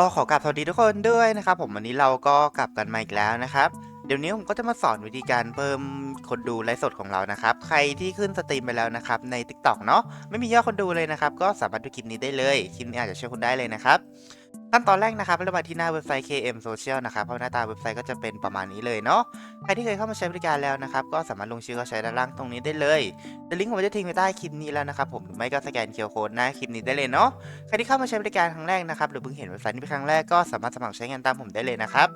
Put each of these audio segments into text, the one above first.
ก็ขอกลับสวัสดีทุกคนด้วยนะครับผมวันนี้เราก็กลับกันมาอีกแล้วนะครับ เดี๋ยวนี้ผมก็จะมาสอนวิธีการเพิ่มคนดูไลฟ์สดของเรานะครับ ใครที่ขึ้นสตรีมไปแล้วนะครับใน t ิ k t o อกเนาะไม่มียอดคนดูเลยนะครับ ก็สามารถดูคลิปนี้ได้เลยคลิปนี้อาจจะช่วยคุณได้เลยนะครับ ขั้นตอนแรกนะครับเรามาที่หน้าเว็บไซต์ KM Social นะครับเพราะหน้าตาเว็บไซต์ก็จะเป็นประมาณนี้เลยเนาะใครที่เคยเข้ามาใช้บริการแล้วนะครับก็สามารถลงชื่อเข้าใช้ด้านล่างตรงนี้ได้เลยแต่ลิงก์ผมจะทิ้งไว้ใต้คลิปนี้แล้วนะครับผมหรือไม่ก็สแกนเคอร์โค้ดหน้าคลิปนี้ได้เลยเนาะใครที่เข้ามาใช้บริการครั้งแรกนะครับหรือเพิ่งเห็นเว็บไซต์นี้เป็นครั้งแรกก็สามารถสมัครใช้งานตามผมได้เลยนะครับ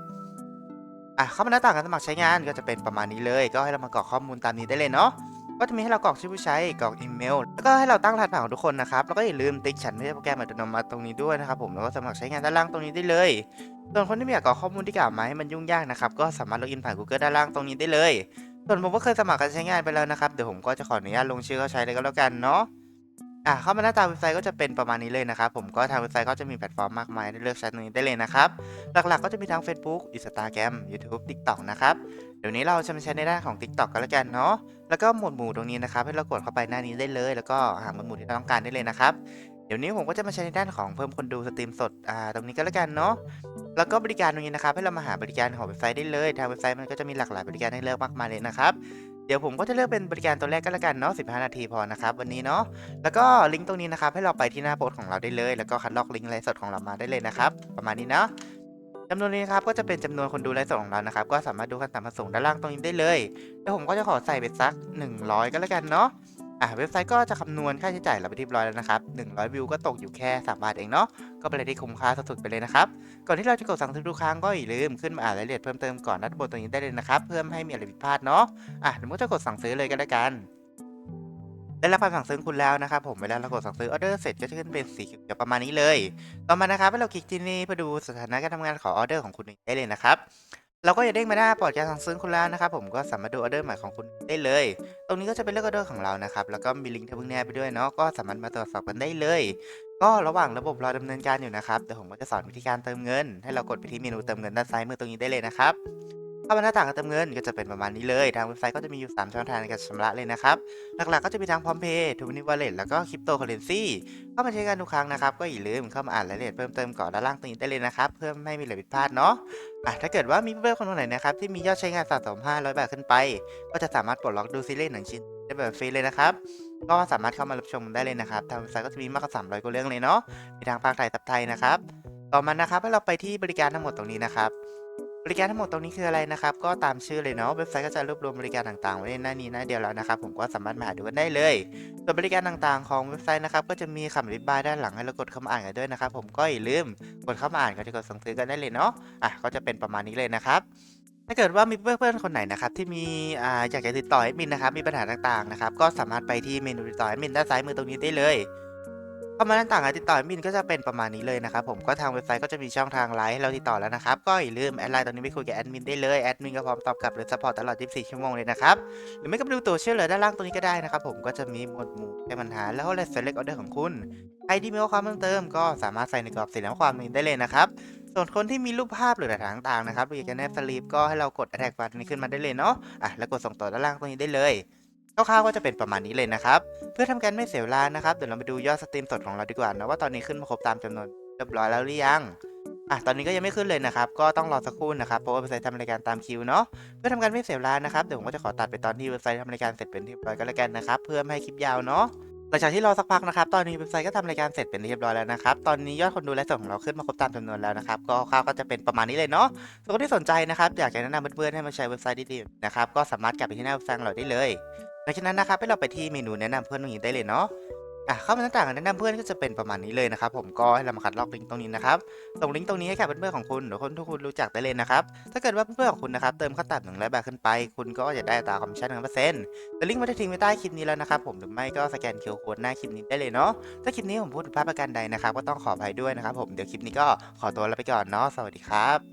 อะเข้ามาหน้าต่างการสมัครใช้งานก็จะเป็นประมาณนี้เลย ก็ให้เรามากรอกข้อมูลตามนี้ได้เลยเนาะ ก็จะมีให้เรากรอกชื่อผู้ใช้กรอกอีเมล แล้วก็ให้เราตั้งรหัสผ่านของทุกคนนะครับ แล้วก็อย่าลืมติ๊กฉันไม่ใช่โปรแกรมอัตโนมัติตรงนี้ด้วยนะครับผม แล้วก็สมัครใช้งานด้านล่างตรงนี้ได้เลย ส่วนคนที่ไม่อยากกรอกข้อมูลที่กล่าวมาให้มันยุ่งยากนะครับ ก็สามารถล็อกอินผ่าน Google ด้านล่างตรงนี้ได้เลย ส่วนผมก็เคยสมัครการใช้งานไปแล้วนะครับ เดี๋ยวผมก็จะขออนุญาตลงชื่อเข้าใช้เลยก็แล้วกันเนาะอะเข้ามาหน้าตาเว็บไซต์ก็จะเป็นประมาณนี้เลยนะครับ ผมก็ทางเว็บไซต์ก็จะมีแพลตฟอร์มมากมายให้เลือกใช้ตรงนี้ได้เลยนะครับ หลักๆก็จะมีทั้ง Facebook Instagram YouTube TikTok นะครับ เดี๋ยวนี้เราจะมาใช้ในด้านของ TikTok กันแล้วกันเนาะ แล้วก็หมวดหมู่ตรงนี้นะครับให้เรากดเข้าไปหน้านี้ได้เลย แล้วก็หาหมวดหมู่ที่เราต้องการได้เลยนะครับเดี๋ยวนี้ผมก็จะมาใช้ในด้านของเพิ่มคนดูสตรีมสดอ่าตรงนี้ก็แล้วกันเนาะ แล้วก็บริการตรงนี้นะครับให้เรามาหาบริการของเว็บไซต์ได้เลย ทางเว็บไซต์มันก็จะมีหลากหลายบริการให้เลือกมากมายเลยนะครับเดี๋ยวผมก็จะเลือกเป็นบริการตัวแรกก็แล้วกันเนาะ 15 นาทีพอนะครับวันนี้เนาะ แล้วก็ลิงก์ตรงนี้นะครับให้เราไปที่หน้าโพสต์ของเราได้เลย แล้วก็คัดลอกลิงก์ไลฟ์สดของเรามาได้เลยนะครับ ประมาณนี้เนาะ จำนวนนี้ครับก็จะเป็นจำนวนคนดูไลฟ์สดของเรานะครับ ก็สามารถดูกันตามประสงค์ด้านล่างตรงนี้ได้เลยแล้วผมก็จะขอใส่ไปสัก 100 ก็แล้วกันเนาะอะเว็บไซต์ก็จะคำนวณค่าใช้จ่ายเราไปที่เรียบร้อยแล้วนะครับ 100 วิวก็ตกอยู่แค่3บาทเองเนาะก็เป็นอะไรที่คุ้มค่าสุดๆไปเลยนะครับ ก่อนที่เราจะกดสั่งซื้อทุกครั้งก็อย่าลืมขึ้นมาอ่านรายละเอียดเพิ่มเติมก่อนด้านบนตรงนี้ได้เลยนะครับเพื่อไม่ให้มีอะไรผิดพลาดเนาะอะเดี๋ยวผมก็จะกดสั่งซื้อเลยก็แล้วกัน ได้รับการสั่งซื้อคุณแล้วนะครับผมเวลาเรากดสั่งซื้อออเดอร์เสร็จก็จะขึ้นเป็นสีเขียวประมาณนี้เลย ต่อมานะครับให้เราคลิกที่นี่เพื่อดูสถานะการทำงานของออเดอร์ของคุณได้เลยนะครับเราก็อย่าเด้งมาหน้าปลอดการสั่งซื้อคุณแล้วนะครับผมก็สามารถดูออเดอร์ใหม่ของคุณได้เลย ตรงนี้ก็จะเป็นเลือกออเดอร์ของเรานะครับแล้วก็มีลิงก์ที่เพิ่งแนบไปด้วยเนาะก็สามารถมาตรวจสอบกันได้เลย ก็ระหว่างระบบรอดำเนินการอยู่นะครับเดี๋ยวผมก็จะสอนวิธีการเติมเงิน ให้เรากดไปที่เมนูเติมเงินด้านซ้ายมือตรงนี้ได้เลยนะครับ เข้ามาหน้าต่างการเติมเงินก็จะเป็นประมาณนี้เลย ทางเว็บไซต์ก็จะมีอยู่ 3 ช่องทางในการชำระเลยนะครับ หลักๆก็จะมีทั้งพร้อมเพย์ทูนิวอลเล็ตแล้วก็คริปโตเคอเรนซีเข้ามาใช้งานทุกครั้งนะครับ ก็อย่าลืมเข้ามาอ่านรายละเอียดเพิ่มเติมก่อนด้านล่างตรงนี้ได้เลยนะครับ เพื่อไม่ให้มีอะไรผิดพลาดเนาะอะถ้าเกิดว่ามีเพื่อนๆคนไหนนะครับที่มียอดใช้งานสะสม 500 บาทขึ้นไป ก็จะสามารถปลดล็อกดูซีรีส์หนังชิ้นได้แบบฟรีเลยนะครับก็สามารถเข้ามารับชมได้เลยนะครับทางเว็บไซต์ก็จะมีมากกว่า300กว่าเรื่องเลยเนาะมีทางภาคไทยซับไทยนะครับ ต่อมานะครับให้เราไปที่บริการทั้งหมดตรงนี้นะครับ บริการทั้งหมดตรงนี้คืออะไรนะครับ ก็ตามชื่อเลยเนาะเว็บไซต์ก็จะรวบรวมบริการต่างๆ ไว้ในหน้านี้หน้าเดียวแล้วนะครับ ผมก็สามารถมาหาดูกันได้เลยส่วนบริการต่างๆ ของเว็บไซต์นะครับก็จะมีคำอธิบายด้านหลังให้เรากดเข้ามาอ่านกันด้วยนะครับ ผมก็อย่าลืมกดเข้ามาอ่านก่อนกดสั่งซื้อกันได้เลยเนาะอะก็จะเป็นประมาณนี้เลยนะครับถ้าเกิดว่ามีเพื่อนๆคนไหนนะครับที่มีอ่าอยากจะติดต่อแอดมินนะครับมีปัญหาต่างๆนะครับก็สามารถไปที่เมนูติดต่อแอดมินด้านซ้ายมือตรงนี้ได้เลย เข้ามาด้านต่างการติดต่อแอดมินก็จะเป็นประมาณนี้เลยนะครับผมก็ทางเว็บไซต์ก็จะมีช่องทางไลน์ให้เราติดต่อแล้วนะครับก็อย่าลืมแอดไลน์ตรงนี้ไปคุยกับแอดมินได้เลยแอดมินก็พร้อมตอบกลับหรือซัพพอร์ตตลอด 24 ชั่วโมงเลยนะครับหรือไม่ก็ไปดูตัวช่วยเหลือด้านล่างตรงนี้ก็ได้นะครับผมก็จะมีหมวดหมู่แก้ปัญหาแล้วก็เลสเซเล็กออเดอร์ของคุณใครที่มีข้อความเพิ่มเติมก็สามารถใส่ในกรอบสีน้ำความนี้ได้เลยนะครับส่วนคนที่มีรูปภาพหรือหลักฐานต่างๆนะครับหรืออยากจะแนบสลีปก็ให้เรากด attach button นี้ขึ้นมาได้เลยเนาะอะแล้วกดส่งต่อด้านล่างตรงนี้ได้เลย คร่าวๆก็จะเป็นประมาณนี้เลยนะครับ เพื่อทำการไม่เสียเวลานะครับ เดี๋ยวเราไปดูยอดสตรีมสดของเราดีกว่านะว่าตอนนี้ขึ้นมาครบตามจำนวนเรียบร้อยแล้วหรือยังอะตอนนี้ก็ยังไม่ขึ้นเลยนะครับ ก็ต้องรอสักครู่นะครับ เพราะว่าเว็บไซต์ทำรายการตามคิวเนาะ เพื่อทำการไม่เสียเวลานะครับ เดี๋ยวผมก็จะขอตัดไปตอนที่เว็บไซต์ทำรายการเสร็จเป็นที่เรียบร้อยก็แล้วกันนะครับ เพื่อไม่ให้คลิปยาวเนาะ หลังจากที่รอสักพักนะครับ ตอนนี้เว็บไซต์ก็ทำรายการเสร็จเป็นที่เรียบร้อยแล้วนะครับ ตอนนี้ยอดคนดูและสดของเราขึ้นมาครบตามจำนวนแล้วนะครับ ก็คร่าวๆก็จะเป็นประมาณนี้เลยเนาะส่วนคนที่สนใจนะครับ อยากจะแนะนำเพื่อนๆให้มาใช้เว็บไซต์ดีๆนะครับ ก็สามารถกลับไปที่หน้าเว็บไซต์เราได้เลย หลังจากนั้นนะครับให้เราไปที่เมนูแนะนำเพื่อนตรงนี้ได้เลยเนาะอะเข้ามาหน้าต่างแนะนำเพื่อนก็จะเป็นประมาณนี้เลยนะครับผมก็ให้เรามาคัดลอกลิงก์ตรงนี้นะครับส่งลิงก์ตรงนี้ให้กับเพื่อนๆของคุณหรือคนที่คุณรู้จักได้เลยนะครับถ้าเกิดว่าเพื่อนๆของคุณนะครับเติมขั้นต่ำหนึ่งร้อยบาทขึ้นไป คุณก็จะได้ตราคอมมิชชั่นหนึ่งเปอร์เซ็นต์แต่ลิงก์มันจะทิ้งไว้ใต้คลิปนี้แล้วนะครับผมหรือไม่ก็สแกนเคอร์โค้ดหน้าคลิปนี้ได้เลยเนาะถ้าคลิปนี้ผมพูดผิดพลาดประการใดนะครับก็ต้องขออภัยด้วยนะครับผมเดี๋ยวคลิปนี้ก็ขอตัวลาไปก่อนเนาะสวัสดีครับ